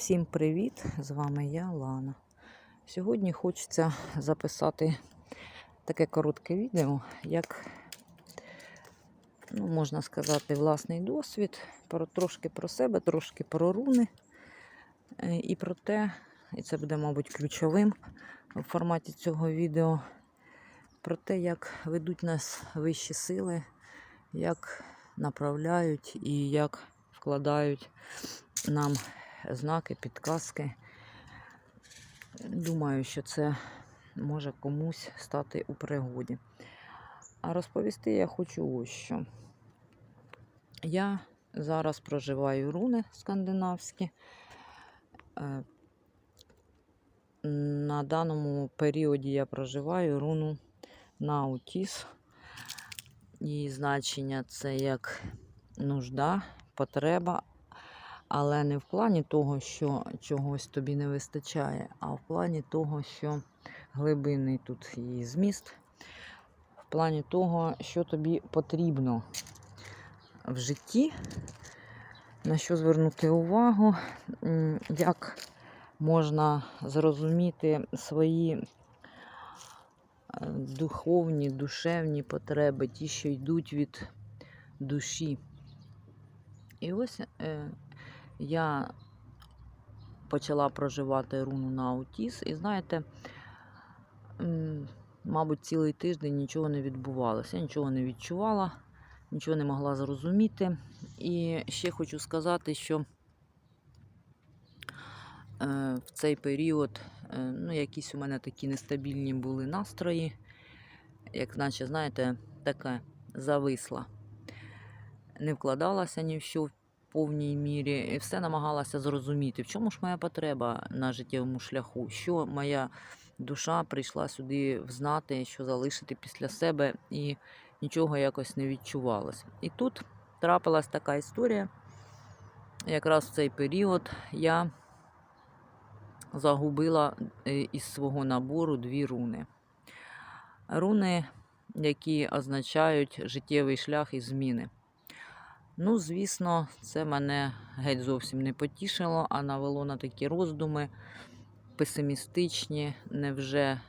Всім привіт! З вами я, Лана. Сьогодні хочеться записати таке коротке відео, як, ну, можна сказати, власний досвід, про, трошки про себе, трошки про руни. е, І про те, і це буде, мабуть, ключовим у форматі цього відео, про те, як ведуть нас вищі сили, як направляють і як вкладають нам знаки, підказки. Думаю, що це може комусь стати у пригоді. А розповісти я хочу ось що. Я зараз проживаю руни скандинавські. Е, На даному періоді я проживаю руну Наутіс. Її значення це як нужда, потреба, але не в плані того, що чогось тобі не вистачає, а в плані того, що глибинний тут її зміст, в плані того, що тобі потрібно в житті, на що звернути увагу, як можна зрозуміти свої е, духовні, душевні потреби, ті, що йдуть від душі. І ось е, я почала проживати руну на аутіс, і знаєте, мабуть, цілий тиждень нічого не відбувалося, я нічого не відчувала, нічого не могла зрозуміти. І ще хочу сказати, що е, в цей період е, ну, якісь у мене такі нестабільні були настрої, як наче, знаєте, таке зависла. Не вкладалася ні в що в повній мірі, і все намагалася зрозуміти, в чому ж моя потреба на життєвому шляху, що моя душа прийшла сюди взнати, що залишити після себе, і нічого якось не відчувалося. І тут трапилась така історія. Якраз в цей період я загубила е, із свого набору дві руни. Руни, які означають життєвий шлях і зміни. Ну, звісно, це мене геть зовсім не потішило, а навело на такі роздуми песимістичні. Невже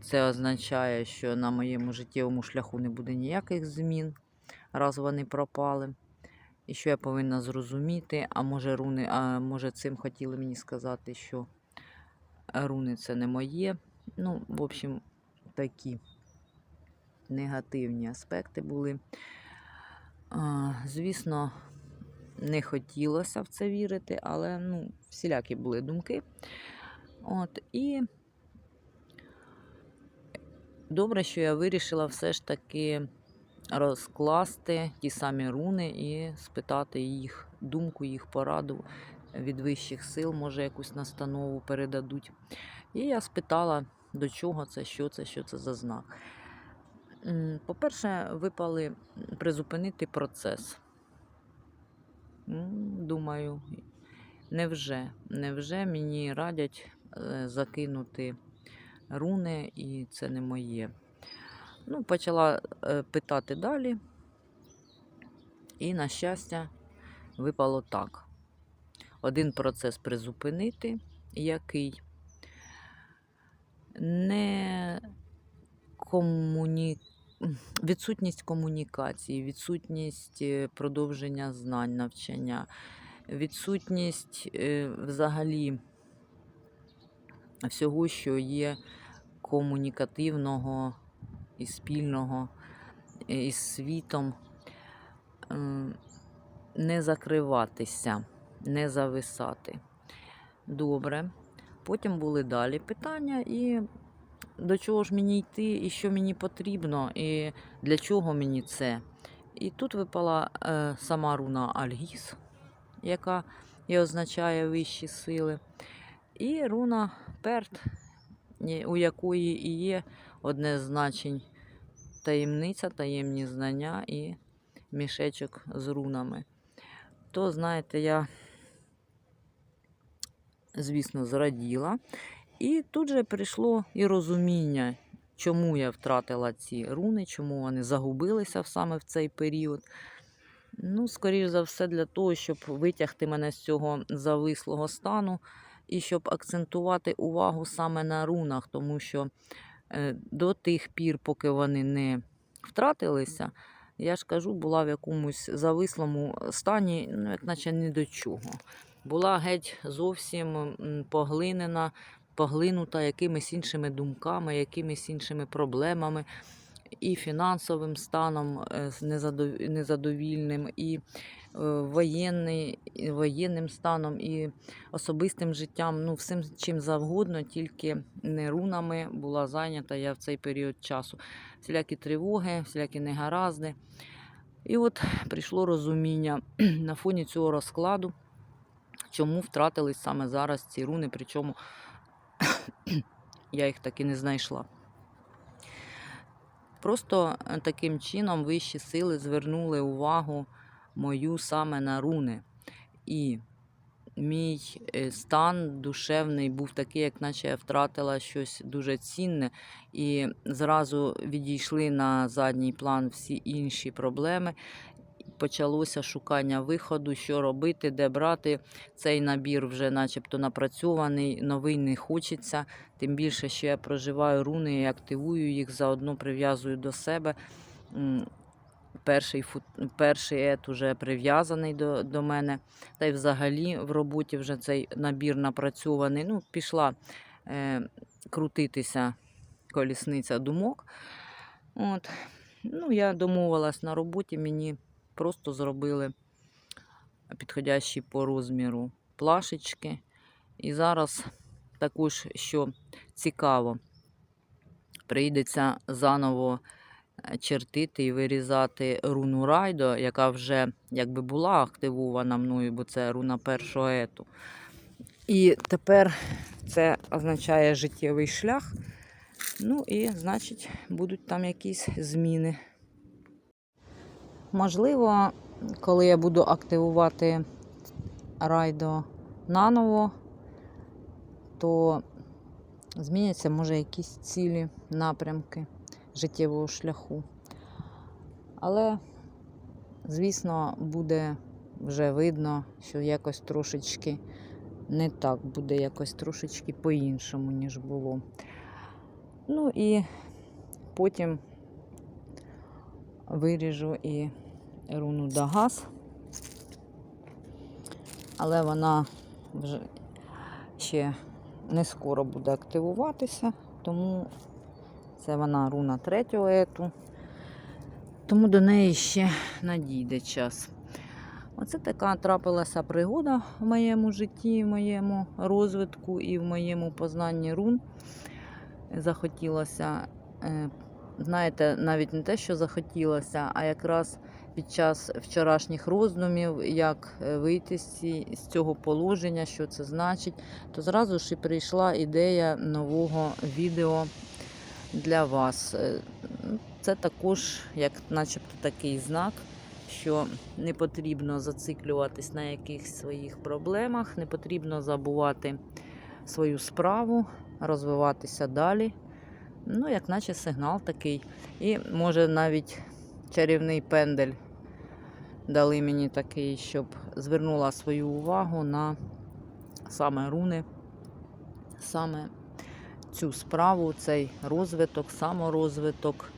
це означає, що на моєму життєвому шляху не буде ніяких змін, раз вони пропали? І що я повинна зрозуміти? А може, руни, а може цим хотіли мені сказати, що руни це не моє. Ну, в общем, такі негативні аспекти були. Звісно, не хотілося в це вірити, але ну, всілякі були думки. От, І добре, що я вирішила все ж таки розкласти ті самі руни і спитати їх думку, їх пораду від вищих сил, може, якусь настанову передадуть. І я спитала, до чого це, що це, що це за знак. По-перше, випали призупинити процес. Думаю, невже, невже мені радять е, закинути руни, і це не моє. Ну, почала е, питати далі, і, на щастя, випало так. Один процес призупинити, який не комуні... відсутність комунікації, відсутність е, продовження знань, навчання, відсутність е, взагалі всього, що є комунікативного і спільного е, із світом, не закриватися, не зависати. Добре. Потім були далі питання, і до чого ж мені йти, і що мені потрібно, і для чого мені це. І тут випала е, сама руна Альгіс, яка і означає вищі сили. І руна Перт, у якої і є одне з значень таємниця, таємні знання і мішечок з рунами. То, знаєте, я, звісно, зраділа. І тут же прийшло і розуміння, чому я втратила ці руни, чому вони загубилися саме в цей період. Ну, скоріш за все, для того, щоб витягти мене з цього завислого стану і щоб акцентувати увагу саме на рунах, тому що е, до тих пір, поки вони не втратилися, я ж кажу, була в якомусь завислому стані, ну, як наче ні до чого. Була геть зовсім поглинена, поглинута якимись іншими думками, якимись іншими проблемами, і фінансовим станом е, незадовільним, і е, воєнний, і воєнним станом, і особистим життям, ну, всім чим завгодно, тільки не рунами була зайнята я в цей період часу. Всілякі тривоги, всілякі негаразди. І от прийшло розуміння на фоні цього розкладу, чому втратились саме зараз ці руни, причому я їх таки не знайшла. Просто е, таким чином вищі сили звернули увагу мою саме на руни. І мій е, стан душевний був такий, як наче я втратила щось дуже цінне, і зразу відійшли на задній план всі інші проблеми. Почалося шукання виходу, що робити, де брати. Цей набір вже начебто напрацьований, новий не хочеться. Тим більше, що я проживаю руни і активую їх, заодно прив'язую до себе. Перший, фут, перший ет уже прив'язаний до, до мене. Та й взагалі в роботі вже цей набір напрацьований. Ну, пішла е, крутитися колісниця думок. От. Ну, я домовилась на роботі, мені просто зробили підходящі по розміру плашечки. І зараз також, що цікаво, прийдеться заново е, чертити і вирізати руну райдо, яка вже якби була активована мною, бо це руна першого ету. І тепер це означає життєвий шлях. Ну і, значить, будуть там якісь зміни. Можливо, коли я буду активувати райдо наново, то зміняться, може, якісь цілі напрямки життєвого шляху. Але, звісно, буде вже видно, що якось трошечки не так, буде якось трошечки по-іншому, ніж було. Ну і потім виріжу і руну Дагас. Але вона вже ще не скоро буде активуватися, тому це вона руна третього ету. Тому до неї ще надійде час. Оце така трапилася пригода в моєму житті, в моєму розвитку і в моєму познанні рун. Захотілося, е, знаєте, навіть не те, що захотілося, а якраз під час вчорашніх роздумів, як е, вийти з, цього положення, що це значить, то зразу ж і прийшла ідея нового відео для вас. Е, Це також, як начебто, такий знак, що не потрібно зациклюватись на якихось своїх проблемах, не потрібно забувати свою справу, розвиватися далі. Ну, як наче сигнал такий. І може навіть чарівний пендель дали мені такий, щоб звернула свою увагу на саме руни, саме цю справу, цей розвиток, саморозвиток.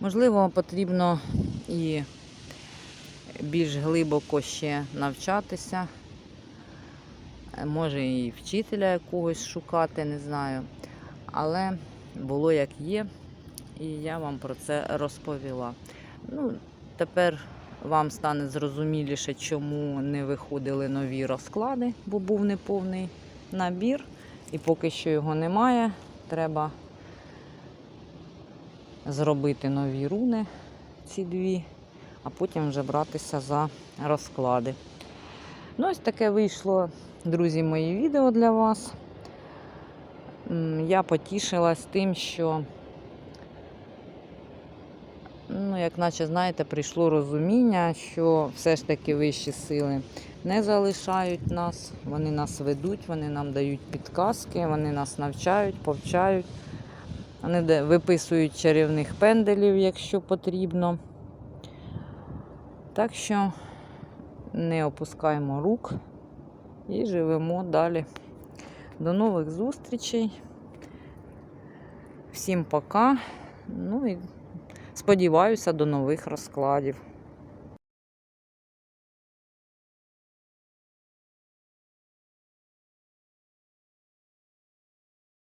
Можливо, потрібно і більш глибоко ще навчатися. Може і вчителя якогось шукати, не знаю. Але було як є, і я вам про це розповіла. Ну, тепер вам стане зрозуміліше, чому не виходили нові розклади, бо був неповний набір. І поки що його немає, треба зробити нові руни, ці дві, а потім вже братися за розклади. Ну, ось таке вийшло, друзі, мої відео для вас. Я потішилась тим, що, ну, як наче, знаєте, прийшло розуміння, що все ж таки вищі сили не залишають нас, вони нас ведуть, вони нам дають підказки, вони нас навчають, повчають. Вони виписують чарівних пенделів, якщо потрібно. Так що не опускаємо рук і живемо далі. До нових зустрічей. Всім пока. Ну і сподіваюся до нових розкладів.